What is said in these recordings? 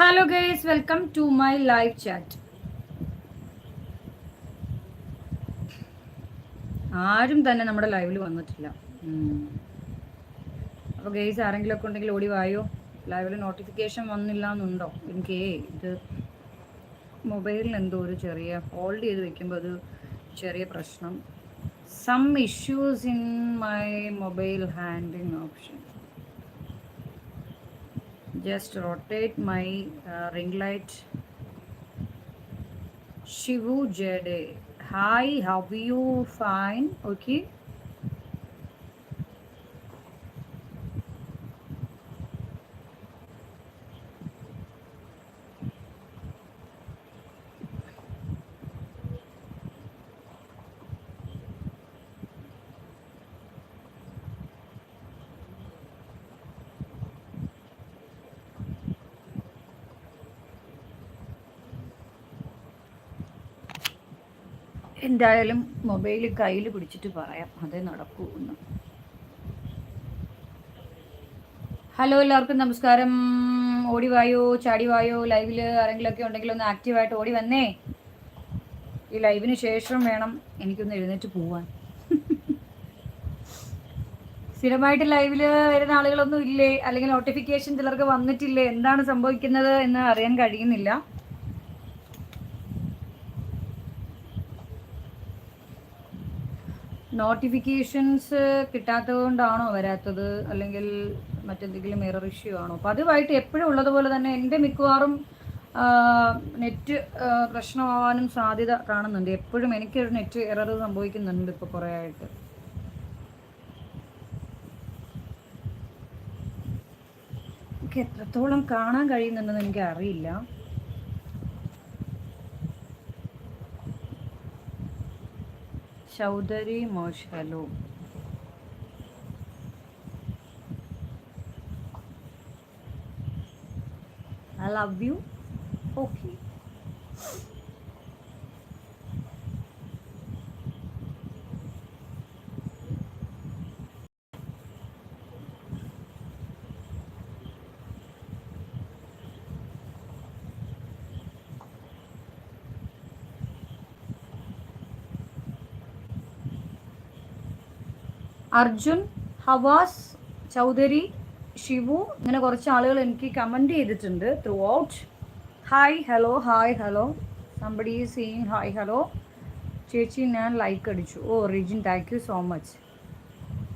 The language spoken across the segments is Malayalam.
Hello guys welcome to my live chat ആരും തന്നെ നമ്മുടെ ലൈവിൽ വന്നിട്ടില്ല. അപ്പോൾ ഗൈസ് ആരെങ്കിലും ഒക്കെ ഉണ്ടെങ്കിൽ ഓടി വായോ? ലൈവിൽ നോട്ടിഫിക്കേഷൻ വന്നില്ല എന്നുണ്ടോ എനിക്ക് ഇത് മൊബൈലിൽ എന്തോ ഒരു ചെറിയ ഹോൾഡ് ചെയ്ത് വെക്കുമ്പോൾ അത് ചെറിയ പ്രശ്നം. Some issues in my mobile handing option just rotate my uh, ring light. Shivu jade. Hi how are you? Fine. Okay എന്തായാലും മൊബൈൽ കയ്യിൽ പിടിച്ചിട്ട് പറയാം. അതേ നടക്കൂ ഹലോ എല്ലാവർക്കും നമസ്കാരം. ഓടിവായോ ചാടിവായോ ചാടി വായോ ലൈവിൽ ആരെങ്കിലും ഒക്കെ ഉണ്ടെങ്കിൽ ഒന്ന് ആക്റ്റീവായിട്ട് ഓടി വന്നേ. ഈ ലൈവിന് ശേഷം വേണം എനിക്കൊന്ന് എഴുന്നേറ്റ് പോവാൻ. സ്ഥിരമായിട്ട് ലൈവിൽ വരുന്ന ആളുകളൊന്നും ഇല്ലേ? അല്ലെങ്കിൽ നോട്ടിഫിക്കേഷൻ ചിലർക്ക് വന്നിട്ടില്ലേ? എന്താണ് സംഭവിക്കുന്നത് എന്ന് അറിയാൻ കഴിയുന്നില്ല. നോട്ടിഫിക്കേഷൻസ് കിട്ടാത്തത് കൊണ്ടാണോ വരാത്തത്? അല്ലെങ്കിൽ മറ്റെന്തെങ്കിലും എറർ ഇഷ്യൂ ആണോ? പതിവായിട്ട് എപ്പോഴും ഉള്ളതുപോലെ തന്നെ എന്റെ മിക്കവാറും നെറ്റ് പ്രശ്നമാവാനും സാധ്യത കാണുന്നുണ്ട്. എപ്പോഴും എനിക്കൊരു നെറ്റ് എറർ സംഭവിക്കുന്നുണ്ട് ഇപ്പോൾ കുറേ ആയിട്ട് എനിക്ക് എത്രത്തോളം കാണാൻ കഴിയുന്നുണ്ടെന്ന് എനിക്ക് അറിയില്ല Chaudhary മോഷ് hello I love you. Arjun ഹവാസ് Chaudhary Shivu ഇങ്ങനെ കുറച്ച് ആളുകൾ എനിക്ക് കമന്റ് ചെയ്തിട്ടുണ്ട് throughout hi hello hi hello somebody seeing hi hello ചേച്ചി ഞാൻ ലൈക്ക് അടിച്ചു. ഓ Rijin thank you so much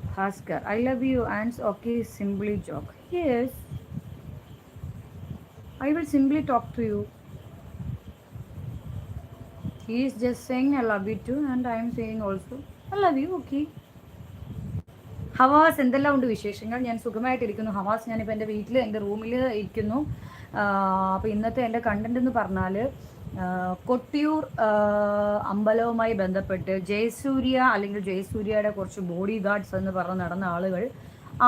Bhaskar I love you ആൻഡ്സ് okay simply joke yes I will simply talk to you he is just saying I love you too and I am saying also I love you okay ഹവാസ് എന്തെല്ലാം ഉണ്ട് വിശേഷങ്ങൾ? ഞാൻ സുഖമായിട്ടിരിക്കുന്നു. ഹവാസ് ഞാനിപ്പോൾ എന്റെ വീട്ടിൽ എന്റെ റൂമിൽ ഇരിക്കുന്നു. അപ്പോൾ ഇന്നത്തെ എന്റെ കണ്ടന്റ് എന്ന് പറഞ്ഞാൽ കൊട്ടിയൂർ അമ്പലവുമായി ബന്ധപ്പെട്ട് ജയസൂര്യ അല്ലെങ്കിൽ ജയസൂര്യയുടെ കുറച്ച് ബോഡി ഗാർഡ്സ് എന്ന് പറഞ്ഞ് നടന്ന ആളുകൾ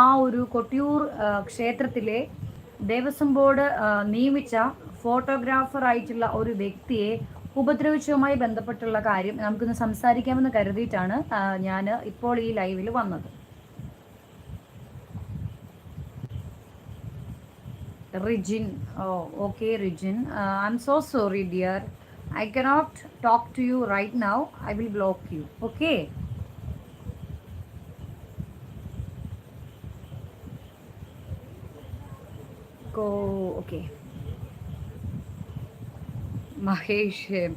ആ ഒരു കൊട്ടിയൂർ ക്ഷേത്രത്തിലെ ദേവസ്വം ബോർഡ് നിയമിച്ച ഫോട്ടോഗ്രാഫർ ആയിട്ടുള്ള ഒരു വ്യക്തിയെ ഉപദ്രവിച്ചതുമായി ബന്ധപ്പെട്ടുള്ള കാര്യം നമുക്കിന്ന് സംസാരിക്കാമെന്ന് കരുതിയിട്ടാണ് ഞാൻ ഇപ്പോൾ ഈ ലൈവിൽ വന്നത്. Regin. Oh, okay, Regin. Uh, I'm so sorry, dear. I cannot talk to you right now. I will block you. Okay. Go. Okay. Mahesh.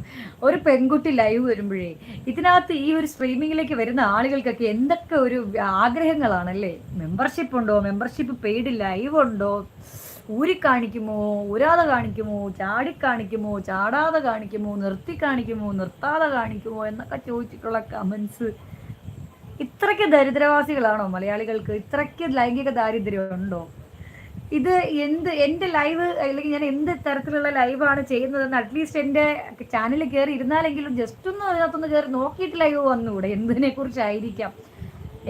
ഒരു പെൺകുട്ടി ലൈവ് വരുമ്പോഴേ ഇതിനകത്ത് ഈ ഒരു സ്ട്രീമിങ്ങിലേക്ക് വരുന്ന ആളുകൾക്കൊക്കെ എന്തൊക്കെ ഒരു ആഗ്രഹങ്ങളാണല്ലേ? മെമ്പർഷിപ്പ് ഉണ്ടോ? മെമ്പർഷിപ്പ് പെയ്ഡ് ലൈവ് ഉണ്ടോ? ഊരി കാണിക്കുമോ? ഊരാതെ കാണിക്കുമോ? ചാടി കാണിക്കുമോ? ചാടാതെ കാണിക്കുമോ? നിർത്തി കാണിക്കുമോ? നിർത്താതെ കാണിക്കുമോ? എന്നൊക്കെ ചോദിച്ചിട്ടുള്ള കമൻസ് ഇത്രയ്ക്ക് ദരിദ്രവാസികളാണോ മലയാളികൾക്ക്? ഇത്രയ്ക്ക് ലൈംഗിക ദാരിദ്ര്യം ഉണ്ടോ ഇത് എന്ത് എന്റെ ലൈവ് അല്ലെങ്കിൽ ഞാൻ എന്ത് തരത്തിലുള്ള ലൈവാണ് ചെയ്യുന്നതെന്ന് അറ്റ്ലീസ്റ്റ് എന്റെ ചാനലിൽ കയറി ഇരുന്നാലെങ്കിലും ജസ്റ്റ് ഒന്ന് അതിനകത്തൊന്ന് കയറി നോക്കിയിട്ട് ലൈവ് വന്നുകൂടെ എന്തിനെ കുറിച്ചായിരിക്കാം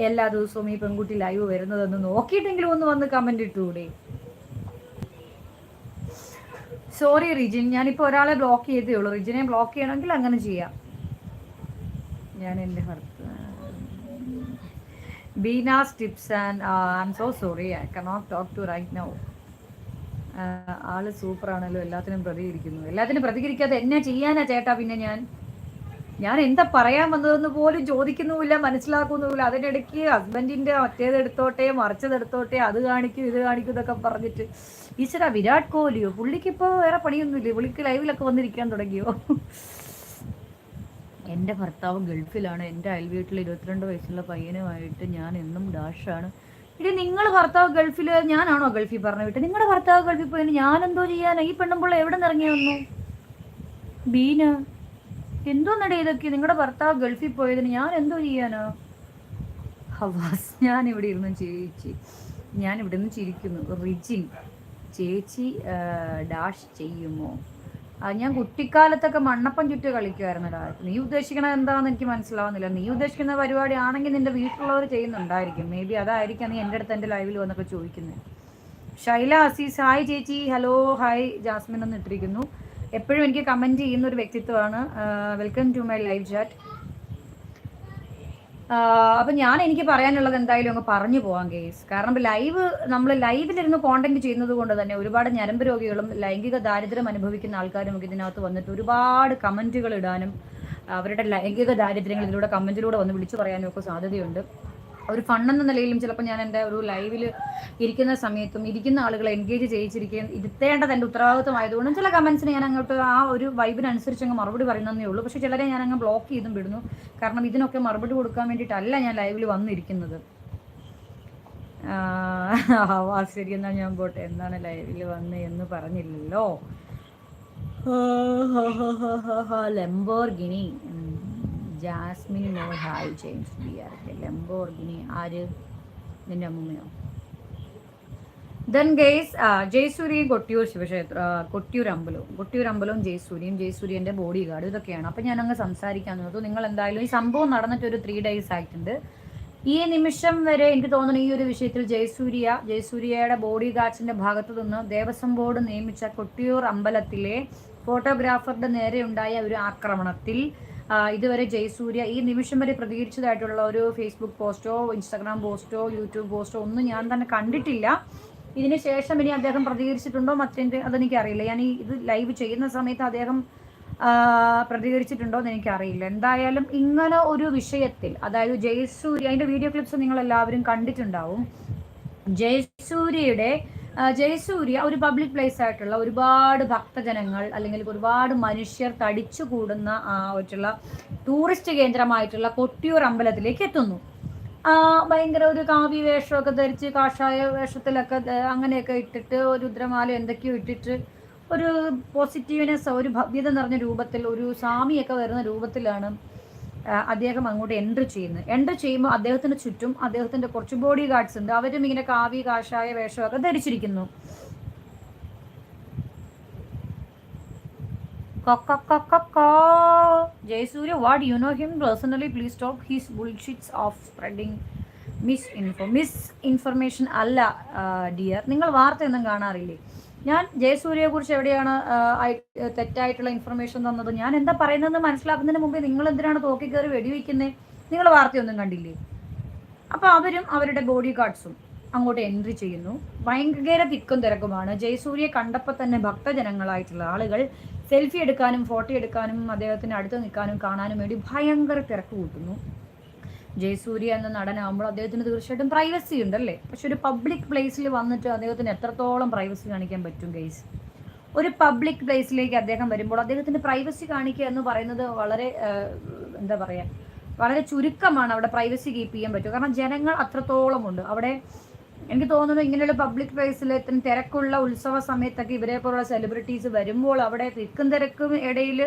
എല്ലാ ദിവസവും ഈ പെൺകുട്ടി ലൈവ് വരുന്നതെന്ന് നോക്കിയിട്ടെങ്കിലും ഒന്ന് വന്ന് കമന്റ് ഇട്ടുകൂടെ സോറി റിജിൻ ഞാനിപ്പോൾ ഒരാളെ ബ്ലോക്ക് ചെയ്തേ ഉള്ളൂ. റിജിനെ ബ്ലോക്ക് ചെയ്യണമെങ്കിൽ അങ്ങനെ ചെയ്യാം. ഞാൻ എന്റെ ഭർത്താവ് Beena's tips and I am so sorry I cannot talk to right now ആ, ആൾ സൂപ്പറാണല്ലോ. എല്ലാത്തിനും പ്രതികരിക്കുന്നു. എല്ലാത്തിനും പ്രതികരിക്കാതെ എന്നാ ചെയ്യാനാ ചേട്ടാ പിന്നെ ഞാൻ. ഞാൻ എന്താ പറയാൻ വന്നതെന്ന് പോലും ചോദിക്കുന്നുമില്ല മനസ്സിലാക്കുന്നുമില്ല. അതിനിടയ്ക്ക് ഹസ്ബൻഡിന്റെ മറ്റേത് എടുത്തോട്ടെ മറിച്ചത് എടുത്തോട്ടെ അത് കാണിക്കും ഇത് കാണിക്കും എന്നൊക്കെ പറഞ്ഞിട്ട്. ഈശ്വര വിരാട് കോഹ്ലിയോ? പുള്ളിക്ക് ഇപ്പോൾ വേറെ പണിയൊന്നുമില്ലേ? പുള്ളിക്ക് ലൈവിലൊക്കെ വന്നിരിക്കാൻ തുടങ്ങിയോ? എന്റെ ഭർത്താവ് ഗൾഫിലാണ്. എന്റെ അയൽവീട്ടിൽ ഇരുപത്തിരണ്ട് വയസ്സുള്ള പയ്യനുമായിട്ട് ഞാൻ എന്നും ഡാഷാണ്. ഇനി നിങ്ങൾ ഭർത്താവ് ഗൾഫിൽ ഞാനാണോ ഗൾഫിൽ പറഞ്ഞു വിട്ടത്? നിങ്ങളുടെ ഭർത്താവ് ഗൾഫിൽ പോയതിന് ഞാൻ എന്തോ ചെയ്യാനാ? ഈ പെണ്ണുമ്പോൾ എവിടെ നിന്ന് ഇറങ്ങി വന്നു? ബീന എന്തോന്നടേ ഇതൊക്കെ? നിങ്ങളുടെ ഭർത്താവ് ഗൾഫിൽ പോയതിന് ഞാൻ എന്തോ ചെയ്യാനോ? ഹവാസ് ഞാൻ ഇവിടെ ഇരുന്ന് ചേച്ചി ഞാൻ ഇവിടെ നിന്ന് ചിരിക്കുന്നു. റിജിൻ ചേച്ചി ഡാഷ് ചെയ്യുമോ? ഞാൻ കുട്ടിക്കാലത്തൊക്കെ മണ്ണപ്പം ചുറ്റ് കളിക്കുമായിരുന്നടാ നീ ഉദ്ദേശിക്കണത് എന്താണെന്ന് എനിക്ക് മനസ്സിലാവുന്നില്ല. നീ ഉദ്ദേശിക്കുന്ന പരിപാടി ആണെങ്കിൽ നിന്റെ വീട്ടിലുള്ളവർ ചെയ്യുന്നുണ്ടായിരിക്കും. മേ ബി അതായിരിക്കാം നീ എന്റെ അടുത്ത് എന്റെ ലൈവിൽ വന്നൊക്കെ ചോദിക്കുന്നത് ഷൈല അസീസ് ഹായ് ചേച്ചി. Hello hi. ജാസ്മിൻ എന്ന് ഇട്ടിരിക്കുന്നു. എപ്പോഴും എനിക്ക് കമന്റ് ചെയ്യുന്ന ഒരു വ്യക്തിത്വമാണ് welcome to my live chat അപ്പം ഞാൻ എനിക്ക് പറയാനുള്ളത് എന്തായാലും അങ്ങ് പറഞ്ഞു പോവാം കേസ് കാരണം ലൈവ് നമ്മൾ ലൈവിലിരുന്ന് കോണ്ടന്റ് ചെയ്യുന്നത് കൊണ്ട് തന്നെ ഒരുപാട് ഞരമ്പ് രോഗികളും ലൈംഗിക ദാരിദ്ര്യം അനുഭവിക്കുന്ന ആൾക്കാരും ഒക്കെ ഇതിനകത്ത് വന്നിട്ട് ഒരുപാട് കമന്റുകൾ ഇടാനും അവരുടെ ലൈംഗിക ദാരിദ്ര്യങ്ങൾ ഇതിലൂടെ കമന്റിലൂടെ വന്ന് വിളിച്ചു പറയാനും ഒക്കെ സാധ്യതയുണ്ട്. ഒരു ഫണ്ടെന്ന നിലയിലും ചിലപ്പോൾ ഞാൻ എന്റെ ഒരു ലൈവിൽ ഇരിക്കുന്ന സമയത്തും ഇരിക്കുന്ന ആളുകളെ എൻഗേജ് ചെയ്യിച്ചിരിക്കുകയും ഇരുത്തേണ്ടത് എന്റെ ഉത്തരവാദിത്വമായതുകൊണ്ടും ചില കമൻസിന് ഞാൻ അങ്ങോട്ട് ആ ഒരു വൈബിനനുസരിച്ച് അങ്ങ് മറുപടി പറയുന്നതേ ഉള്ളൂ. പക്ഷേ ചിലരെ ഞാൻ അങ്ങ് ബ്ലോക്ക് ചെയ്തും വിടുന്നു. കാരണം ഇതിനൊക്കെ മറുപടി കൊടുക്കാൻ വേണ്ടിയിട്ടല്ല ഞാൻ ലൈവിൽ വന്നിരിക്കുന്നത്. ആ ശരി എന്നാൽ ഞാൻ പോട്ടെ. എന്താണ് ലൈവിൽ വന്ന് എന്ന് പറഞ്ഞില്ലല്ലോ. ലംബോർഗിനി. ജാസ്മിൻ മോൾ hi James B. R Lamborghini ആര്? നിന്റെ അമ്മയോ ദൻ ഗെയ്സ് ജയ്സൂരി കൊട്ടിയൂർ ശിവക്ഷേത്ര കൊട്ടിയൂർ അമ്പലവും. കൊട്ടിയൂർ അമ്പലവും ജയസൂരിയും ജയസൂര്യന്റെ ബോഡി ഗാർഡ് ഇതൊക്കെയാണ്. അപ്പം ഞാൻ അങ്ങ് സംസാരിക്കാൻ നോക്കും നിങ്ങൾ എന്തായാലും ഈ സംഭവം നടന്നിട്ട് ഒരു ത്രീ ഡേയ്സ് ആയിട്ടുണ്ട്. ഈ നിമിഷം വരെ എനിക്ക് തോന്നുന്നു ഈ ഒരു വിഷയത്തിൽ ജയസൂര്യ ജയസൂര്യയുടെ ബോഡി ഗാർഡ്സിന്റെ ഭാഗത്തു നിന്ന് ദേവസ്വം ബോർഡ് നിയമിച്ച കൊട്ടിയൂർ അമ്പലത്തിലെ ഫോട്ടോഗ്രാഫറുടെ നേരെ ഉണ്ടായ ഒരു ആക്രമണത്തിൽ ഇതുവരെ ജയസൂര്യ ഈ നിമിഷം വരെ പ്രതികരിച്ചതായിട്ടുള്ള ഒരു ഫേസ്ബുക്ക് പോസ്റ്റോ ഇൻസ്റ്റാഗ്രാം പോസ്റ്റോ യൂട്യൂബ് പോസ്റ്റോ ഒന്നും ഞാൻ തന്നെ കണ്ടിട്ടില്ല. ഇതിന് ശേഷം ഇനി അദ്ദേഹം പ്രതികരിച്ചിട്ടുണ്ടോ മറ്റെന്ത് അതെനിക്കറിയില്ല. ഞാൻ ഈ ഇത് ലൈവ് ചെയ്യുന്ന സമയത്ത് അദ്ദേഹം പ്രതികരിച്ചിട്ടുണ്ടോ എന്ന് എനിക്കറിയില്ല. എന്തായാലും ഇങ്ങനെ ഒരു വിഷയത്തിൽ അതായത് ജയസൂര്യ അതിന്റെ വീഡിയോ ക്ലിപ്സ് നിങ്ങൾ എല്ലാവരും കണ്ടിട്ടുണ്ടാവും. ജയസൂര്യയുടെ ജയസൂര്യ ഒരു പബ്ലിക് പ്ലേസ് ആയിട്ടുള്ള ഒരുപാട് ഭക്തജനങ്ങൾ അല്ലെങ്കിൽ ഒരുപാട് മനുഷ്യർ തടിച്ചു കൂടുന്ന ആയിട്ടുള്ള ടൂറിസ്റ്റ് കേന്ദ്രമായിട്ടുള്ള കൊട്ടിയൂർ അമ്പലത്തിലേക്ക് എത്തുന്നു. ഭയങ്കര ഒരു കാവ്യ വേഷമൊക്കെ ധരിച്ച് കാഷായ വേഷത്തിലൊക്കെ അങ്ങനെയൊക്കെ ഇട്ടിട്ട് ഒരു രുദ്രമാല എന്തൊക്കെയോ ഇട്ടിട്ട് ഒരു പോസിറ്റീവ്നെസ് ഒരു ഭവ്യത നിറഞ്ഞ രൂപത്തിൽ ഒരു സ്വാമിയൊക്കെ വരുന്ന രൂപത്തിലാണ് അദ്ദേഹം അങ്ങോട്ട് എൻട്രി ചെയ്യുന്നു. എൻട്രി ചെയ്യുമ്പോൾ അദ്ദേഹത്തിന് ചുറ്റും അദ്ദേഹത്തിന്റെ കുറച്ച് ബോഡി ഗാർഡ്സ് ഉണ്ട്. അവരും ഇങ്ങനെ കാവ്യ കാഷായ വേഷമൊക്കെ ധരിച്ചിരിക്കുന്നു. Jayasurya what you know him personally please stop his bullshits of spreading misinfo misinformation അല്ല ഡിയർ നിങ്ങൾ വാർത്തയൊന്നും കാണാറില്ലേ? ഞാൻ ജയസൂര്യയെ കുറിച്ച് എവിടെയാണ് തെറ്റായിട്ടുള്ള ഇൻഫർമേഷൻ തന്നത്? ഞാൻ എന്താ പറയുന്നതെന്ന് മനസ്സിലാക്കുന്നതിന് മുമ്പേ നിങ്ങൾ എന്തിനാണ് തോക്കി കയറി വെടിവെക്കുന്നത് നിങ്ങൾ വാർത്തയൊന്നും കണ്ടില്ലേ? അപ്പൊ അവരും അവരുടെ ബോഡി ഗാർഡ്സും അങ്ങോട്ട് എൻട്രി ചെയ്യുന്നു. ഭയങ്കര തിക്കും തിരക്കുമാണ്. ജയസൂര്യ കണ്ടപ്പോൾ തന്നെ ഭക്തജനങ്ങളായിട്ടുള്ള ആളുകൾ സെൽഫി എടുക്കാനും ഫോട്ടോ എടുക്കാനും അദ്ദേഹത്തിന് അടുത്ത് നിൽക്കാനും കാണാനും വേണ്ടി ഭയങ്കര തിരക്ക് കൂട്ടുന്നു. ജയസൂര്യ എന്ന നടനാകുമ്പോൾ അദ്ദേഹത്തിന് തീർച്ചയായിട്ടും പ്രൈവസി ഉണ്ടല്ലേ? പക്ഷെ ഒരു പബ്ലിക് പ്ലേസിൽ വന്നിട്ട് അദ്ദേഹത്തിന് എത്രത്തോളം പ്രൈവസി കാണിക്കാൻ പറ്റും ഗൈസ് ഒരു പബ്ലിക് പ്ലേസിലേക്ക് അദ്ദേഹം വരുമ്പോൾ അദ്ദേഹത്തിന്റെ പ്രൈവസി കാണിക്കുക എന്ന് പറയുന്നത് വളരെ എന്താ പറയാ വളരെ ചുരുക്കമാണ് അവിടെ പ്രൈവസി കീപ്പ് ചെയ്യാൻ പറ്റും കാരണം ജനങ്ങൾ അത്രത്തോളം ഉണ്ട്. അവിടെ എനിക്ക് തോന്നുന്നു ഇങ്ങനെയുള്ള പബ്ലിക് പ്ലേസിൽ തിരക്കുള്ള ഉത്സവ സമയത്തൊക്കെ ഇവരെ പോലുള്ള സെലിബ്രിറ്റീസ് വരുമ്പോൾ അവിടെ തിരക്കും തിരക്കും ഇടയിൽ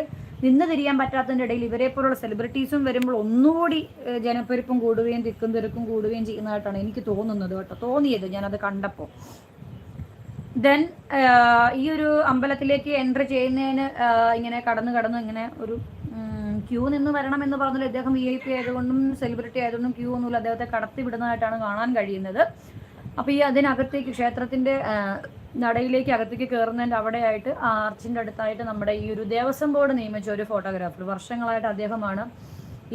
നിന്ന് തിരിയാൻ പറ്റാത്തതിന്റെ ഇടയിൽ ഇവരെ പോലുള്ള സെലിബ്രിറ്റീസും വരുമ്പോൾ ഒന്നുകൂടി ജനപ്പെരുപ്പം കൂടുകയും തിക്കും തിരക്കും കൂടുകയും ചെയ്യുന്നതായിട്ടാണ് എനിക്ക് തോന്നുന്നത് കേട്ടോ. തോന്നിയത് ഞാനത് കണ്ടപ്പോൾ. ദെൻ ഈ ഒരു അമ്പലത്തിലേക്ക് എൻട്രി ചെയ്യുന്നതിന് ഇങ്ങനെ കടന്ന് കടന്ന് ഇങ്ങനെ ഒരു ക്യൂ നിന്ന് വരണം എന്ന് പറഞ്ഞാൽ അദ്ദേഹം വി ഐ പി ആയതുകൊണ്ടും സെലിബ്രിറ്റി ആയതുകൊണ്ടും ക്യൂ ഒന്നുമില്ല. അദ്ദേഹത്തെ കടത്തി വിടുന്നതായിട്ടാണ് കാണാൻ കഴിയുന്നത്. അപ്പോൾ ഈ അതിനകത്തേക്ക് ക്ഷേത്രത്തിന്റെ നടയിലേക്ക് അകത്തേക്ക് കയറുന്നതിന്റെ അവിടെയായിട്ട് ആ അടുത്തായിട്ട് നമ്മുടെ ഈ ഒരു ദേവസ്വം ബോർഡ് നിയമിച്ച ഒരു ഫോട്ടോഗ്രാഫർ. വർഷങ്ങളായിട്ട് അദ്ദേഹമാണ്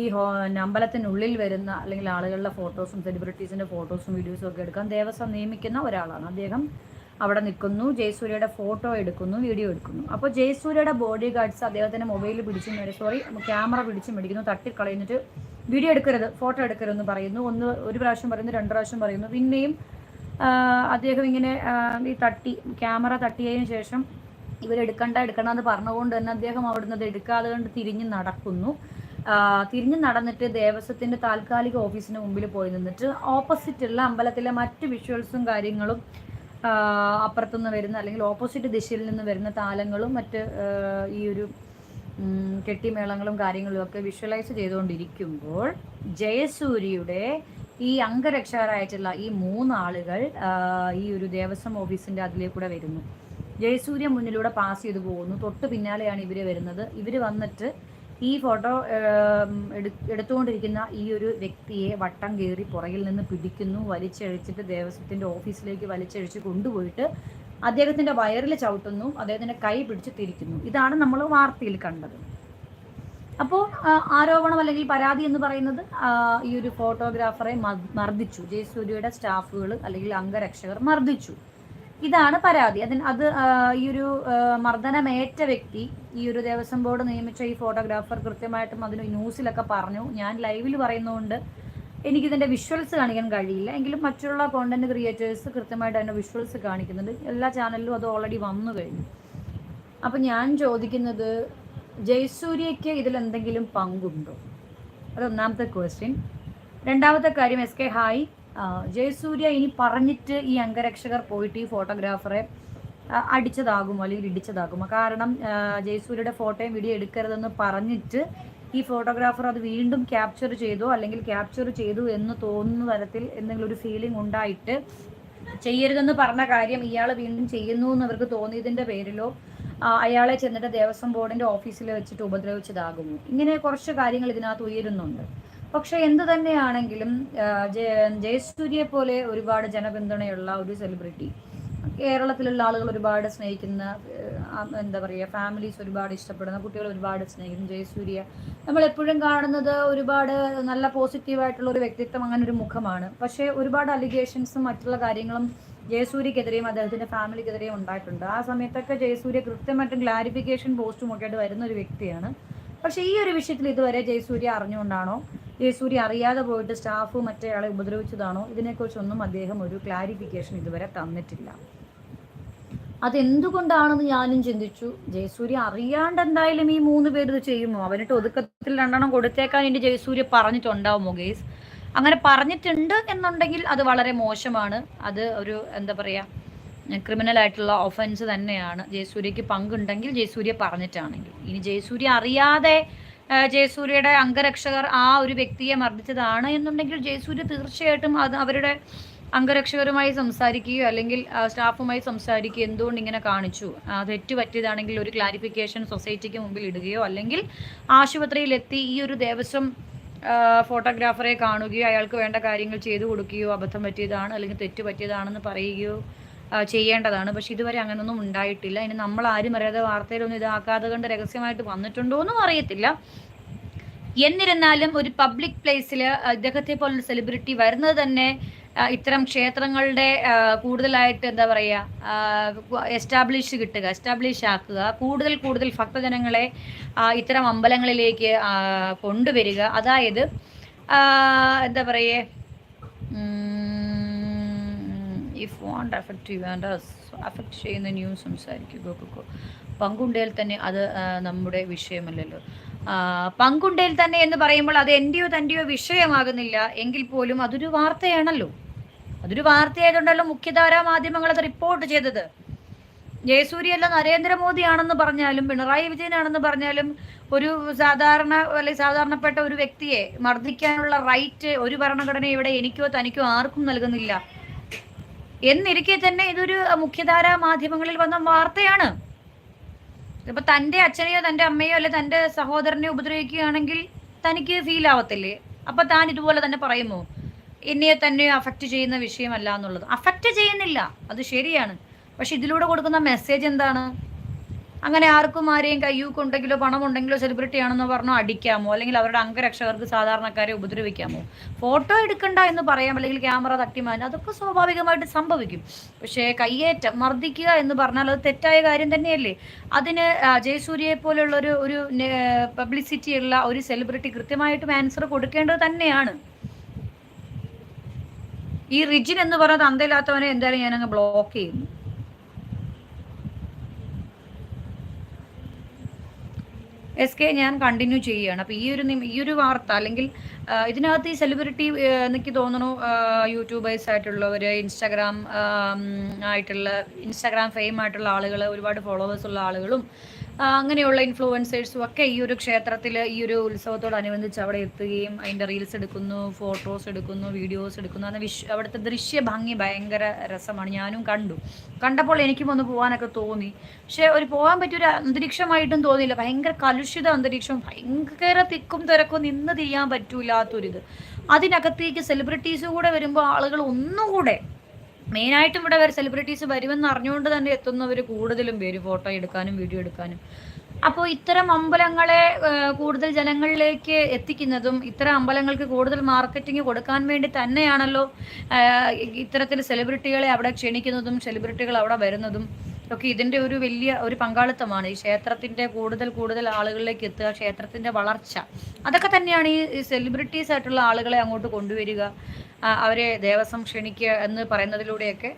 ഈ ഹോ അമ്പലത്തിനുള്ളിൽ വരുന്ന അല്ലെങ്കിൽ ആളുകളുടെ ഫോട്ടോസും സെലിബ്രിറ്റീസിന്റെ ഫോട്ടോസും വീഡിയോസും ഒക്കെ എടുക്കാൻ ദേവസ്വം നിയമിക്കുന്ന ഒരാളാണ്. അദ്ദേഹം അവിടെ നിൽക്കുന്നു ജയസൂര്യയുടെ ഫോട്ടോ എടുക്കുന്നു വീഡിയോ എടുക്കുന്നു. അപ്പോൾ ജയസൂര്യയുടെ ബോഡി ഗാർഡ്സ് അദ്ദേഹത്തിന്റെ മൊബൈൽ പിടിച്ച് മേടി സോറി ക്യാമറ പിടിച്ച് മേടിക്കുന്നു തട്ടിക്കളയുന്നിട്ട് വീഡിയോ എടുക്കരുത് ഫോട്ടോ എടുക്കരുതെന്ന് പറയുന്നു. ഒന്ന് ഒരു പ്രാവശ്യം പറയുന്നു രണ്ട് പ്രാവശ്യം പറയുന്നു. പിന്നെയും അദ്ദേഹം ഇങ്ങനെ ഈ തട്ടി ക്യാമറ തട്ടിയതിനു ശേഷം ഇവരെടുക്കണ്ട എടുക്കണ്ട എന്ന് പറഞ്ഞുകൊണ്ട് തന്നെ അദ്ദേഹം അവിടുന്ന് അത് എടുക്കാതെ കൊണ്ട് തിരിഞ്ഞ് നടക്കുന്നു. തിരിഞ്ഞു നടന്നിട്ട് ദേവസ്വത്തിന്റെ താൽക്കാലിക ഓഫീസിന് മുമ്പിൽ പോയി നിന്നിട്ട് ഓപ്പോസിറ്റുള്ള അമ്പലത്തിലെ മറ്റ് വിഷ്വൽസും കാര്യങ്ങളും അപ്പുറത്തുനിന്ന് വരുന്ന അല്ലെങ്കിൽ ഓപ്പോസിറ്റ് ദിശയിൽ നിന്ന് വരുന്ന താലങ്ങളും മറ്റ് ഈ ഒരു കെട്ടിമേളങ്ങളും കാര്യങ്ങളും ഒക്കെ വിഷ്വലൈസ് ചെയ്തുകൊണ്ടിരിക്കുമ്പോൾ ജയസൂര്യയുടെ ഈ അംഗരക്ഷകരായിട്ടുള്ള ഈ മൂന്നാളുകൾ ആളുകൾ ഈ ഒരു ദേവസ്വം ഓഫീസിന്റെ അതിലേക്കൂടെ വരുന്നു. ജയസൂര്യ മുന്നിലൂടെ പാസ് ചെയ്തു പോകുന്നു. തൊട്ട് പിന്നാലെയാണ് ഇവർ വരുന്നത്. ഇവർ വന്നിട്ട് ഈ ഫോട്ടോ എടുത്തുകൊണ്ടിരിക്കുന്ന ഈ ഒരു വ്യക്തിയെ വട്ടം കയറി പുറകിൽ നിന്ന് പിടിക്കുന്നു. വലിച്ചഴിച്ചിട്ട് ദേവസ്വത്തിന്റെ ഓഫീസിലേക്ക് വലിച്ചഴിച്ച് കൊണ്ടുപോയിട്ട് അദ്ദേഹത്തിന്റെ വയറിൽ ചവിട്ടുന്നു. അദ്ദേഹത്തിന്റെ കൈ പിടിച്ച് തിരിക്കുന്നു. ഇതാണ് നമ്മൾ വാർത്തയിൽ കണ്ടത്. അപ്പോൾ ആരോപണം അല്ലെങ്കിൽ പരാതി എന്ന് പറയുന്നത് ഈ ഒരു ഫോട്ടോഗ്രാഫറെ മർദ്ദിച്ചു. ജയസൂര്യയുടെ സ്റ്റാഫുകൾ അല്ലെങ്കിൽ അംഗരക്ഷകർ മർദ്ദിച്ചു. ഇതാണ് പരാതി. അതിന് അത് ഈ ഒരു മർദ്ദനമേറ്റ വ്യക്തി ഈ ഒരു ദേവസ്വം ബോർഡ് നിയമിച്ച ഈ ഫോട്ടോഗ്രാഫർ കൃത്യമായിട്ടും അതിന് ന്യൂസിലൊക്കെ പറഞ്ഞു. ഞാൻ ലൈവിൽ പറയുന്നതുകൊണ്ട് എനിക്കിതിന്റെ വിഷ്വൽസ് കാണിക്കാൻ കഴിയില്ല. എങ്കിലും മറ്റുള്ള കോണ്ടന്റ് ക്രിയേറ്റേഴ്സ് കൃത്യമായിട്ട് അതിന്റെ വിഷ്വൽസ് കാണിക്കുന്നുണ്ട്. എല്ലാ ചാനലിലും അത് ഓൾറെഡി വന്നു കഴിഞ്ഞു. അപ്പം ഞാൻ ചോദിക്കുന്നത് ജയസൂര്യയ്ക്ക് ഇതിൽ എന്തെങ്കിലും പങ്കുണ്ടോ? അത് ഒന്നാമത്തെ ക്വസ്റ്റ്യൻ രണ്ടാമത്തെ കാര്യം എസ് കെ ഹായ് ജയസൂര്യ ഇനി പറഞ്ഞിട്ട് ഈ അംഗരക്ഷകർ പോയിട്ട് ഈ ഫോട്ടോഗ്രാഫറെ അടിച്ചതാകുമോ അല്ലെങ്കിൽ ഇടിച്ചതാകുമോ? കാരണം ജയസൂര്യയുടെ ഫോട്ടോയും വീഡിയോ എടുക്കരുതെന്ന് പറഞ്ഞിട്ട് ഈ ഫോട്ടോഗ്രാഫർ അത് വീണ്ടും ക്യാപ്ചർ ചെയ്തു അല്ലെങ്കിൽ ക്യാപ്ചർ ചെയ്തു എന്ന് തോന്നുന്ന തരത്തിൽ എന്തെങ്കിലും ഒരു ഫീലിംഗ് ഉണ്ടായിട്ട് ചെയ്യരുതെന്ന് പറഞ്ഞ കാര്യം ഇയാൾ വീണ്ടും ചെയ്യുന്നു എന്ന് അവർക്ക് തോന്നിയതിന്റെ പേരിലോ അയാളെ ചെന്നിട്ട് ദേവസ്വം ബോർഡിന്റെ ഓഫീസിൽ വെച്ചിട്ട് ഉപദ്രവിച്ചതാകുന്നു. ഇങ്ങനെ കുറച്ച് കാര്യങ്ങൾ ഇതിനകത്ത് ഉയരുന്നുണ്ട്. പക്ഷെ എന്ത് തന്നെയാണെങ്കിലും ജയസൂര്യയെ പോലെ ഒരുപാട് ജനപിന്തുണയുള്ള ഒരു സെലിബ്രിറ്റി കേരളത്തിലുള്ള ആളുകൾ ഒരുപാട് സ്നേഹിക്കുന്ന എന്താ പറയുക ഫാമിലീസ് ഒരുപാട് ഇഷ്ടപ്പെടുന്ന കുട്ടികൾ ഒരുപാട് സ്നേഹിക്കുന്നു. ജയസൂര്യ നമ്മൾ എപ്പോഴും കാണുന്നത് ഒരുപാട് നല്ല പോസിറ്റീവായിട്ടുള്ള ഒരു വ്യക്തിത്വം അങ്ങനെ ഒരു മുഖമാണ്. പക്ഷേ ഒരുപാട് അലിഗേഷൻസും മറ്റുള്ള കാര്യങ്ങളും ജയസൂര്യക്കെതിരെയും അദ്ദേഹത്തിന്റെ ഫാമിലിക്കെതിരെയും ഉണ്ടായിട്ടുണ്ട്. ആ സമയത്തൊക്കെ ജയസൂര്യ കൃത്യമായിട്ടും ക്ലാരിഫിക്കേഷൻ പോസ്റ്റും ഒക്കെ ആയിട്ട് വരുന്ന ഒരു വ്യക്തിയാണ്. പക്ഷേ ഈ ഒരു വിഷയത്തിൽ ഇതുവരെ ജയസൂര്യ അറിഞ്ഞുകൊണ്ടാണോ? ജയസൂര്യ അറിയാതെ പോയിട്ട് സ്റ്റാഫ് മറ്റേയാളെ ഉപദ്രവിച്ചതാണോ? ഇതിനെക്കുറിച്ചൊന്നും അദ്ദേഹം ഒരു ക്ലാരിഫിക്കേഷൻ ഇതുവരെ തന്നിട്ടില്ല. അതെന്തുകൊണ്ടാണെന്ന് ഞാനും ചിന്തിച്ചു. ജയസൂര്യ അറിയാണ്ട് എന്തായാലും ഈ മൂന്ന് പേര് ഇത് ചെയ്യുമോ? അവനിട്ട് ഒതുക്കത്തിൽ രണ്ടെണ്ണം കൊടുത്തേക്കാൻ ഇനി ജയസൂര്യ പറഞ്ഞിട്ടുണ്ടാവുമോ ഗേസ് അങ്ങനെ പറഞ്ഞിട്ടുണ്ട് എന്നുണ്ടെങ്കിൽ അത് വളരെ മോശമാണ്. അത് ഒരു എന്താ പറയുക ക്രിമിനൽ ആയിട്ടുള്ള ഒഫൻസ് തന്നെയാണ്. ജയസൂര്യക്ക് പങ്കുണ്ടെങ്കിൽ ജയസൂര്യ പറഞ്ഞിട്ടാണെങ്കിൽ. ഇനി ജയസൂര്യ അറിയാതെ ജയസൂര്യയുടെ അംഗരക്ഷകർ ആ ഒരു വ്യക്തിയെ മർദ്ദിച്ചതാണ് എന്നുണ്ടെങ്കിൽ ജയസൂര്യ തീർച്ചയായിട്ടും അത് അവരുടെ അംഗരക്ഷകരുമായി സംസാരിക്കുകയോ അല്ലെങ്കിൽ സ്റ്റാഫുമായി സംസാരിക്കുകയോ എന്തുകൊണ്ട് ഇങ്ങനെ കാണിച്ചു? തെറ്റ് പറ്റിയതാണെങ്കിൽ ഒരു ക്ലാരിഫിക്കേഷൻ സൊസൈറ്റിക്ക് മുമ്പിൽ ഇടുകയോ അല്ലെങ്കിൽ ആശുപത്രിയിലെത്തി ഈ ഒരു ദേവസ്വം ഫോട്ടോഗ്രാഫറെ കാണുകയോ അയാൾക്ക് വേണ്ട കാര്യങ്ങൾ ചെയ്തു കൊടുക്കുകയോ അബദ്ധം പറ്റിയതാണ് അല്ലെങ്കിൽ തെറ്റ് പറ്റിയതാണെന്ന് പറയുകയോ ചെയ്യേണ്ടതാണ്. പക്ഷെ ഇതുവരെ അങ്ങനൊന്നും ഉണ്ടായിട്ടില്ല. ഇനി നമ്മൾ ആരും അറിയാതെ വാർത്തയിലൊന്നും ഇതാക്കാതെ കണ്ട് രഹസ്യമായിട്ട് വന്നിട്ടുണ്ടോ എന്നും അറിയത്തില്ല. എന്നിരുന്നാലും ഒരു പബ്ലിക് പ്ലേസിൽ ഇദ്ദേഹത്തെ പോലൊരു സെലിബ്രിറ്റി വരുന്നത് തന്നെ ഇത്തരം ക്ഷേത്രങ്ങളുടെ കൂടുതലായിട്ട് എന്താ പറയുക എസ്റ്റാബ്ലിഷ് കിട്ടുക എസ്റ്റാബ്ലിഷ് ആക്കുക കൂടുതൽ കൂടുതൽ ഭക്തജനങ്ങളെ ഇത്തരം അമ്പലങ്ങളിലേക്ക് കൊണ്ടുവരിക. അതായത് എന്താ പറയേ ഈ അഫക്റ്റ് യു ആൻഡ് അഫക്റ്റ് ചെയ്യുന്ന ന്യൂസ് സംസാരിക്കുക പങ്കുണ്ടയിൽ തന്നെ അത് നമ്മുടെ വിഷയമല്ലല്ലോ. പങ്കുണ്ടയിൽ തന്നെ എന്ന് പറയുമ്പോൾ അത് എന്റെയോ തന്റെയോ വിഷയമാകുന്നില്ല. എങ്കിൽ പോലും അതൊരു വാർത്തയാണല്ലോ. അതൊരു വാർത്തയായതുകൊണ്ടല്ലോ മുഖ്യധാരാ മാധ്യമങ്ങൾ അത് റിപ്പോർട്ട് ചെയ്തത്. ജയസൂര്യ അല്ല നരേന്ദ്രമോദി ആണെന്ന് പറഞ്ഞാലും പിണറായി വിജയനാണെന്ന് പറഞ്ഞാലും ഒരു സാധാരണ അല്ലെങ്കിൽ സാധാരണപ്പെട്ട ഒരു വ്യക്തിയെ മർദ്ദിക്കാനുള്ള റൈറ്റ് ഒരു ഭരണഘടന ഇവിടെ എനിക്കോ തനിക്കോ ആർക്കും നൽകുന്നില്ല. എന്നിരിക്കെ തന്നെ ഇതൊരു മുഖ്യധാരാ മാധ്യമങ്ങളിൽ വന്ന വാർത്തയാണ്. ഇപ്പൊ തന്റെ അച്ഛനെയോ തന്റെ അമ്മയോ അല്ലെ തന്റെ സഹോദരനെയോ ഉപദ്രവിക്കുകയാണെങ്കിൽ തനിക്ക് ഫീൽ ആവത്തില്ലേ? അപ്പൊ താൻ ഇതുപോലെ തന്നെ പറയുമോ എന്നെ തന്നെ അഫക്റ്റ് ചെയ്യുന്ന വിഷയമല്ല എന്നുള്ളത്. അഫക്റ്റ് ചെയ്യുന്നില്ല. അത് ശരിയാണ്. പക്ഷെ ഇതിലൂടെ കൊടുക്കുന്ന മെസ്സേജ് എന്താണ്? അങ്ങനെ ആർക്കും ആരെയും കയ്യൂക്ക് ഉണ്ടെങ്കിലോ പണം ഉണ്ടെങ്കിലോ സെലിബ്രിറ്റി ആണെന്ന് പറഞ്ഞോ അടിക്കാമോ? അല്ലെങ്കിൽ അവരുടെ അംഗരക്ഷകർക്ക് സാധാരണക്കാരെ ഉപദ്രവിക്കാമോ? ഫോട്ടോ എടുക്കണ്ട എന്ന് പറയാം. അല്ലെങ്കിൽ ക്യാമറ തട്ടിമാൻ അതൊക്കെ സ്വാഭാവികമായിട്ട് സംഭവിക്കും. പക്ഷേ കയ്യേറ്റം മർദ്ദിക്കുക എന്ന് പറഞ്ഞാൽ അത് തെറ്റായ കാര്യം തന്നെയല്ലേ? അതിന് ജയസൂര്യയെ പോലെയുള്ള ഒരു ഒരു പബ്ലിസിറ്റി ഉള്ള ഒരു സെലിബ്രിറ്റി കൃത്യമായിട്ടും ആൻസർ കൊടുക്കേണ്ടത് തന്നെയാണ്. ഈ റിജിൻ എന്ന് പറയുന്നത് അന്തയില്ലാത്തവനെ എന്തായാലും ഞാൻ ബ്ലോക്ക് ചെയ്യുന്നു. എസ് കെ ഞാൻ കണ്ടിന്യൂ ചെയ്യുകയാണ്. അപ്പോൾ ഈ ഒരു ഈ ഒരു വാർത്ത അല്ലെങ്കിൽ ഇതിനകത്ത് ഈ സെലിബ്രിറ്റി എനിക്ക് തോന്നുന്നു യൂട്യൂബേഴ്സ് ആയിട്ടുള്ളവർ ഇൻസ്റ്റാഗ്രാം ആയിട്ടുള്ള ഇൻസ്റ്റാഗ്രാം ഫെയിം ആയിട്ടുള്ള ആളുകൾ ഒരുപാട് ഫോളോവേഴ്സ് ഉള്ള ആളുകളും അങ്ങനെയുള്ള ഇൻഫ്ലുവൻസേഴ്സും ഒക്കെ ഈ ഒരു ക്ഷേത്രത്തിൽ ഈ ഒരു ഉത്സവത്തോടനുബന്ധിച്ച് അവിടെ എത്തുകയും അതിന്റെ റീൽസ് എടുക്കുന്നു ഫോട്ടോസ് എടുക്കുന്നു വീഡിയോസ് എടുക്കുന്നു. അങ്ങനെ വിശ്വ അവിടുത്തെ ദൃശ്യഭംഗി ഭയങ്കര രസമാണ്. ഞാനും കണ്ടു. കണ്ടപ്പോൾ എനിക്കും ഒന്ന് പോകാനൊക്കെ തോന്നി. പക്ഷേ ഒരു പോകാൻ പറ്റിയൊരു അന്തരീക്ഷമായിട്ടും തോന്നിയില്ല. ഭയങ്കര കലുഷിത അന്തരീക്ഷം ഭയങ്കര തിക്കും തിരക്കും നിന്ന് തിരിയാൻ പറ്റൂലാത്തൊരിത്. അതിനകത്തേക്ക് സെലിബ്രിറ്റീസ് കൂടെ വരുമ്പോൾ ആളുകൾ ഒന്നുകൂടെ മെയിനായിട്ടും ഇവിടെ വരെ സെലിബ്രിറ്റീസ് വരുമെന്ന് അറിഞ്ഞുകൊണ്ട് തന്നെ എത്തുന്നവർ കൂടുതലും പേര് ഫോട്ടോ എടുക്കാനും വീഡിയോ എടുക്കാനും. അപ്പോൾ ഇത്തരം അമ്പലങ്ങളെ കൂടുതൽ ജനങ്ങളിലേക്ക് എത്തിക്കുന്നതും ഇത്തരം അമ്പലങ്ങൾക്ക് കൂടുതൽ മാർക്കറ്റിംഗ് കൊടുക്കാൻ വേണ്ടി തന്നെയാണല്ലോ ഇത്തരത്തിൽ സെലിബ്രിറ്റികളെ അവിടെ ക്ഷണിക്കുന്നതും സെലിബ്രിറ്റികൾ അവിടെ വരുന്നതും. ഒക്കെ ഇതിന്റെ ഒരു വലിയ ഒരു പങ്കാളിത്തമാണ്. ഈ ക്ഷേത്രത്തിന്റെ കൂടുതൽ കൂടുതൽ ആളുകളിലേക്ക് എത്തുക ക്ഷേത്രത്തിന്റെ വളർച്ച. അതൊക്കെ തന്നെയാണ് ഈ സെലിബ്രിറ്റീസ് ആയിട്ടുള്ള ആളുകളെ അങ്ങോട്ട് കൊണ്ടുവരിക അവരെ ദേവസ്വം ക്ഷണിക്കുക എന്ന് പറയുന്നതിലൂടെയൊക്കെ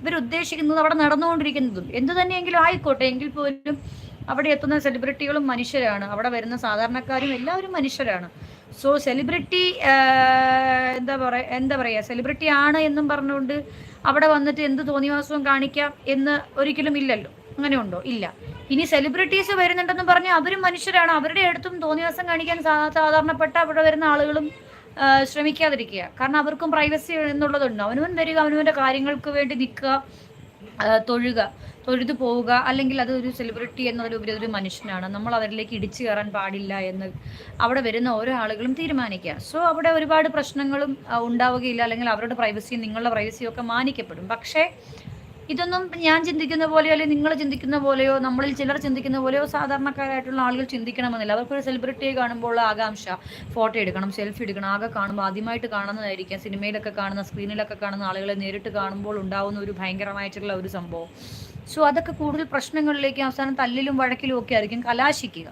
ഇവരുദ്ദേശിക്കുന്നത് അവിടെ നടന്നുകൊണ്ടിരിക്കുന്നതും. എന്തു തന്നെയെങ്കിലും ആയിക്കോട്ടെ എങ്കിൽ പോലും അവിടെ എത്തുന്ന സെലിബ്രിറ്റികളും മനുഷ്യരാണ്. അവിടെ വരുന്ന സാധാരണക്കാരും എല്ലാവരും മനുഷ്യരാണ്. സോ സെലിബ്രിറ്റി എന്താ പറയുക എന്താ പറയുക സെലിബ്രിറ്റി ആണ് എന്നും പറഞ്ഞുകൊണ്ട് അവിടെ വന്നിട്ട് എന്ത് തോന്നിവാസവും കാണിക്കാം എന്ന് ഒരിക്കലും ഇല്ലല്ലോ. അങ്ങനെ ഉണ്ടോ? ഇല്ല. ഇനി സെലിബ്രിറ്റീസ് വരുന്നുണ്ടെന്ന് പറഞ്ഞാൽ അവരും മനുഷ്യരാണ്. അവരുടെ അടുത്തും തോന്നിവാസം കാണിക്കാൻ സാധാരണപ്പെട്ട അവിടെ വരുന്ന ആളുകളും ശ്രമിക്കാതിരിക്കുക. കാരണം അവർക്കും പ്രൈവസി എന്നുള്ളതുണ്ട്. അവനവൻ വരിക അവനവന്റെ കാര്യങ്ങൾക്ക് വേണ്ടി നിൽക്കുക തൊഴുക. തൊഴുതു പോവുക അല്ലെങ്കിൽ അത് ഒരു സെലിബ്രിറ്റി എന്നതിലുപരി ഒരു മനുഷ്യനാണ്. നമ്മൾ അവരിലേക്ക് ഇടിച്ചു കയറാൻ പാടില്ല എന്ന് അവിടെ വരുന്ന ഓരോ ആളുകളും തീരുമാനിക്കുക. സോ അവിടെ ഒരുപാട് പ്രശ്നങ്ങളും ഉണ്ടാവുകയില്ല അല്ലെങ്കിൽ അവരുടെ പ്രൈവസിയും നിങ്ങളുടെ പ്രൈവസിയും ഒക്കെ മാനിക്കപ്പെടും. പക്ഷേ ഇതൊന്നും ഞാൻ ചിന്തിക്കുന്ന പോലെയോ അല്ലെങ്കിൽ നിങ്ങൾ ചിന്തിക്കുന്ന പോലെയോ നമ്മളിൽ ചിലർ ചിന്തിക്കുന്ന പോലെയോ സാധാരണക്കാരായിട്ടുള്ള ആളുകൾ ചിന്തിക്കണമെന്നില്ല. അവർക്കൊരു സെലിബ്രിറ്റിയെ കാണുമ്പോൾ ആകാംക്ഷ. ഫോട്ടോ എടുക്കണം സെൽഫി എടുക്കണം ആകെ കാണുമ്പോൾ ആദ്യമായിട്ട് കാണുന്നതായിരിക്കാം. സിനിമയിലൊക്കെ കാണുന്ന സ്ക്രീനിലൊക്കെ കാണുന്ന ആളുകളെ നേരിട്ട് കാണുമ്പോൾ ഉണ്ടാകുന്ന ഒരു ഭയങ്കരമായിട്ടുള്ള ഒരു സംഭവം. സോ അതൊക്കെ കൂടുതൽ പ്രശ്നങ്ങളിലേക്ക് അവസാനം തല്ലിലും വഴക്കിലും ഒക്കെ ആയിരിക്കും കലാശിക്കുക.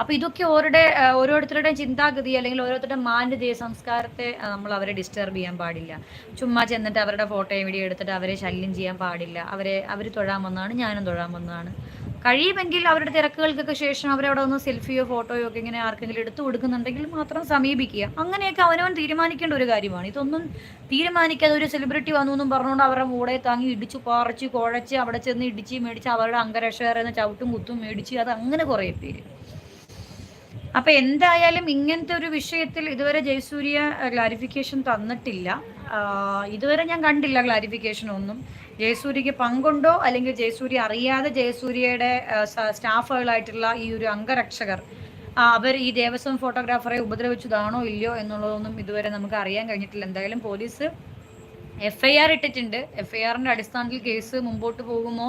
അപ്പൊ ഇതൊക്കെ ഓരുടെ ഓരോരുത്തരുടെയും ചിന്താഗതി അല്ലെങ്കിൽ ഓരോരുത്തരുടെ മാന്യതയെ സംസ്കാരത്തെ നമ്മൾ അവരെ ഡിസ്റ്റർബ് ചെയ്യാൻ പാടില്ല. ചുമ്മാ ചെന്നിട്ട് അവരുടെ ഫോട്ടോയും വീഡിയോ എടുത്തിട്ട് അവരെ ശല്യം ചെയ്യാൻ പാടില്ല. അവരെ അവർ തൊഴാൻ വന്നതാണ് ഞാനും തൊഴാൻ വന്നതാണ്. കഴിയുമെങ്കിൽ അവരുടെ തിരക്കുകൾക്കൊക്കെ ശേഷം അവരവിടെ ഒന്ന് സെൽഫിയോ ഫോട്ടോയോ ഒക്കെ ഇങ്ങനെ ആർക്കെങ്കിലും എടുത്തു കൊടുക്കുന്നുണ്ടെങ്കിൽ മാത്രം സമീപിക്കുക. അങ്ങനെയൊക്കെ അവനവൻ തീരുമാനിക്കേണ്ട ഒരു കാര്യമാണ്. ഇതൊന്നും തീരുമാനിക്കാതെ ഒരു സെലിബ്രിറ്റി വന്നു എന്നും പറഞ്ഞുകൊണ്ട് അവരുടെ കൂടെ താങ്ങി ഇടിച്ചു പാറച്ച് കുഴച്ച് അവിടെ ചെന്ന് ഇടിച്ച് മേടിച്ച് അവരുടെ അംഗരക്ഷകരെന്ന് ചവിട്ടും കുത്തും മേടിച്ച് അത് അങ്ങനെ കുറേ പേര്. അപ്പൊ എന്തായാലും ഇങ്ങനത്തെ ഒരു വിഷയത്തിൽ ഇതുവരെ ജയസൂര്യ ക്ലാരിഫിക്കേഷൻ തന്നിട്ടില്ല. ഇതുവരെ ഞാൻ കണ്ടില്ല ക്ലാരിഫിക്കേഷൻ ഒന്നും. ജയസൂര്യക്ക് പങ്കുണ്ടോ? അല്ലെങ്കിൽ ജയസൂര്യ അറിയാതെ ജയസൂര്യയുടെ സ്റ്റാഫുകളായിട്ടുള്ള ഈ ഒരു അംഗരക്ഷകർ അവർ ഈ ദേവസ്വം ഫോട്ടോഗ്രാഫറെ ഉപദ്രവിച്ചതാണോ ഇല്ലയോ എന്നുള്ളതൊന്നും ഇതുവരെ നമുക്ക് അറിയാൻ കഴിഞ്ഞിട്ടില്ല. എന്തായാലും പോലീസ് എഫ് ഐ ആർ ഇട്ടിട്ടുണ്ട്. എഫ് ഐ ആറിന്റെ അടിസ്ഥാനത്തിൽ കേസ് മുമ്പോട്ട് പോകുമോ?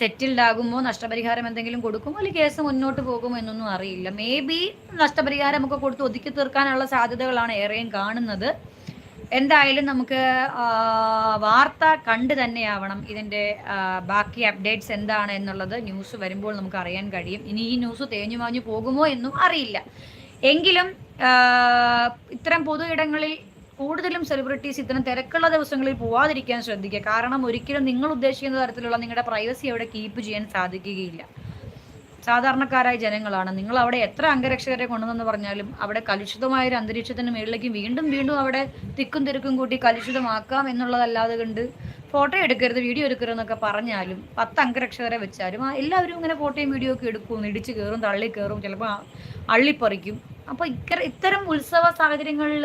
സെറ്റിൽഡ് ആകുമോ? നഷ്ടപരിഹാരം എന്തെങ്കിലും കൊടുക്കുമോ? അല്ലെങ്കിൽ കേസ് മുന്നോട്ട് പോകുമോ എന്നൊന്നും അറിയില്ല. മേ ബി നഷ്ടപരിഹാരം ഒക്കെ കൊടുത്ത് ഒതുക്കി തീർക്കാനുള്ള സാധ്യതകളാണ് ഏറെയും കാണുന്നത്. എന്തായാലും നമുക്ക് വാർത്ത കണ്ട് തന്നെയാവണം ഇതിന്റെ ബാക്കി അപ്ഡേറ്റ്സ് എന്താണ് എന്നുള്ളത് ന്യൂസ് വരുമ്പോൾ നമുക്ക് അറിയാൻ കഴിയും. ഇനി ഈ ന്യൂസ് തേഞ്ഞു മാഞ്ഞു പോകുമോ എന്നും അറിയില്ല. എങ്കിലും ഇത്തരം പൊതു ഇടങ്ങളിൽ കൂടുതലും സെലിബ്രിറ്റീസ് ഇത്തരം തിരക്കുള്ള ദിവസങ്ങളിൽ പോവാതിരിക്കാൻ ശ്രദ്ധിക്കുക. കാരണം ഒരിക്കലും നിങ്ങൾ ഉദ്ദേശിക്കുന്ന തരത്തിലുള്ള നിങ്ങളുടെ പ്രൈവസി അവിടെ കീപ്പ് ചെയ്യാൻ സാധിക്കുകയില്ല. സാധാരണക്കാരായ ജനങ്ങളാണ്. നിങ്ങൾ അവിടെ എത്ര അംഗരക്ഷകരെ കൊണ്ടുവന്നെന്ന് പറഞ്ഞാലും അവിടെ കലുഷിതമായ ഒരു അന്തരീക്ഷത്തിന് മുകളിലേക്ക് വീണ്ടും വീണ്ടും അവിടെ തിക്കും തിരക്കും കൂട്ടി കലുഷിതമാക്കാം എന്നുള്ളതല്ലാതെ കണ്ട് ഫോട്ടോ എടുക്കരുത് വീഡിയോ എടുക്കരുത് എന്നൊക്കെ പറഞ്ഞാലും പത്ത് അംഗരക്ഷകരെ വെച്ചാലും ആ എല്ലാവരും ഇങ്ങനെ ഫോട്ടോയും വീഡിയോ ഒക്കെ എടുക്കും ഇടിച്ച് കയറും തള്ളി കയറും ചിലപ്പോൾ അള്ളിപ്പറിക്കും. അപ്പോൾ ഇത്തരം ഉത്സവ സാഹചര്യങ്ങളിൽ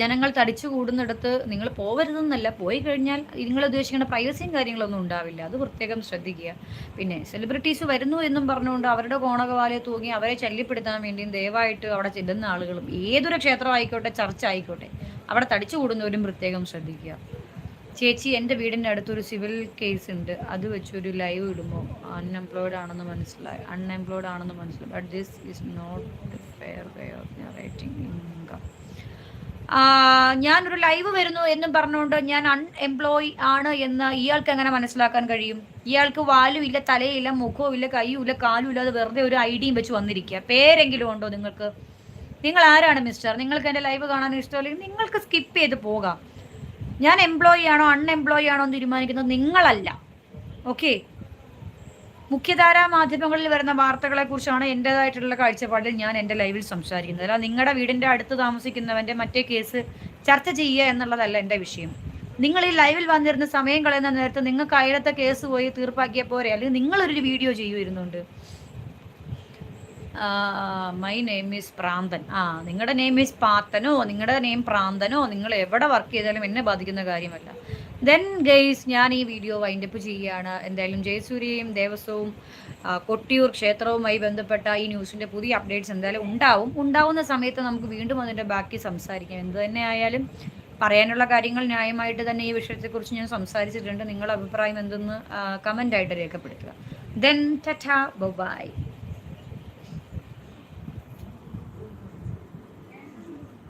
ജനങ്ങൾ തടിച്ചു കൂടുന്നിടത്ത് നിങ്ങൾ പോവരുതെന്നല്ല പോയി കഴിഞ്ഞാൽ നിങ്ങൾ ഉദ്ദേശിക്കുന്ന പ്രൈവസിയും കാര്യങ്ങളൊന്നും ഉണ്ടാവില്ല. അത് പ്രത്യേകം ശ്രദ്ധിക്കുക. പിന്നെ സെലിബ്രിറ്റീസ് വരുന്നു എന്നും പറഞ്ഞുകൊണ്ട് അവരുടെ കോണകവാലെ തൂങ്ങി അവരെ ശല്യപ്പെടുത്താൻ വേണ്ടിയും ദയവായിട്ട് അവിടെ ചെല്ലുന്ന ആളുകളും ഏതൊരു ക്ഷേത്രം ആയിക്കോട്ടെ ചർച്ച ആയിക്കോട്ടെ അവിടെ തടിച്ചു കൂടുന്നവരും പ്രത്യേകം ശ്രദ്ധിക്കുക. ചേച്ചി എന്റെ വീടിന്റെ അടുത്തൊരു സിവിൽ കേസ് ഉണ്ട്. അത് വെച്ചൊരു ലൈവ് ഇടുമ്പോൾ അൺഎംപ്ലോയ്ഡ് ആണെന്ന് മനസ്സിലായി. അൺഎംപ്ലോയ്ഡ് ആണെന്ന് മനസ്സിലായി. But this is not fair way of generating income ഞാനൊരു ലൈവ് വരുന്നു എന്നും പറഞ്ഞുകൊണ്ട് ഞാൻ അൺഎംപ്ലോയി ആണ് എന്ന് ഇയാൾക്ക് എങ്ങനെ മനസ്സിലാക്കാൻ കഴിയും? ഇയാൾക്ക് വാലും ഇല്ല തലയില്ല മുഖവും ഇല്ല കൈയും ഇല്ല കാലും ഇല്ലാതെ വെറുതെ ഒരു ഐഡിയും വെച്ച് വന്നിരിക്കുക. പേരെങ്കിലും ഉണ്ടോ നിങ്ങൾക്ക്? നിങ്ങൾ ആരാണ് മിസ്റ്റർ നിങ്ങൾക്ക് എന്റെ ലൈവ് കാണാൻ ഇഷ്ടമല്ലെങ്കിൽ നിങ്ങൾക്ക് സ്കിപ്പ് ചെയ്ത് പോകാം. ഞാൻ എംപ്ലോയി ആണോ അൺഎംപ്ലോയി ആണോ എന്ന് തീരുമാനിക്കുന്നത് നിങ്ങളല്ല. ഓക്കെ മുഖ്യധാരാ മാധ്യമങ്ങളിൽ വരുന്ന വാർത്തകളെ കുറിച്ചാണ് എന്റെതായിട്ടുള്ള കാഴ്ചപ്പാടിൽ ഞാൻ എന്റെ ലൈവിൽ സംസാരിക്കുന്നത്. അല്ല നിങ്ങളുടെ വീടിന്റെ അടുത്ത് താമസിക്കുന്നവന്റെ മറ്റേ കേസ് ചർച്ച ചെയ്യുക എന്നുള്ളതല്ല എന്റെ വിഷയം. നിങ്ങൾ ഈ ലൈവിൽ വന്നിരുന്ന സമയം കളയുന്ന നേരത്ത് നിങ്ങൾക്ക് അയലത്തെ കേസ് പോയി തീർപ്പാക്കിയ പോരെ? അല്ലെങ്കിൽ നിങ്ങളൊരു വീഡിയോ ചെയ്യുമായിരുന്നുണ്ട് മൈ നെയിം ഈസ് പ്രാന്തൻ. ആ നിങ്ങളുടെ നെയിം ഈസ് പാത്തനോ നിങ്ങളുടെ നെയിം പ്രാന്തനോ? നിങ്ങൾ എവിടെ വർക്ക് ചെയ്താലും എന്നെ ബാധിക്കുന്ന കാര്യമല്ല. ദെൻ ഗെയ്സ് ഞാൻ ഈ വീഡിയോ വൈൻഡപ്പ് ചെയ്യുകയാണ്. എന്തായാലും ജയസൂര്യയും ദേവസ്വവും കൊട്ടിയൂർ ക്ഷേത്രവുമായി ബന്ധപ്പെട്ട ഈ ന്യൂസിന്റെ പുതിയ അപ്ഡേറ്റ്സ് എന്തായാലും ഉണ്ടാവും. ഉണ്ടാവുന്ന സമയത്ത് നമുക്ക് വീണ്ടും അതിന്റെ ബാക്കി സംസാരിക്കാം. എന്ത് തന്നെ ആയാലും പറയാനുള്ള കാര്യങ്ങൾ ന്യായമായിട്ട് തന്നെ ഈ വിഷയത്തെക്കുറിച്ച് ഞാൻ സംസാരിച്ചിട്ടുണ്ട്. നിങ്ങളുടെ അഭിപ്രായം എന്തെന്ന് കമന്റായിട്ട് രേഖപ്പെടുത്തുക. Then ടറ്റ by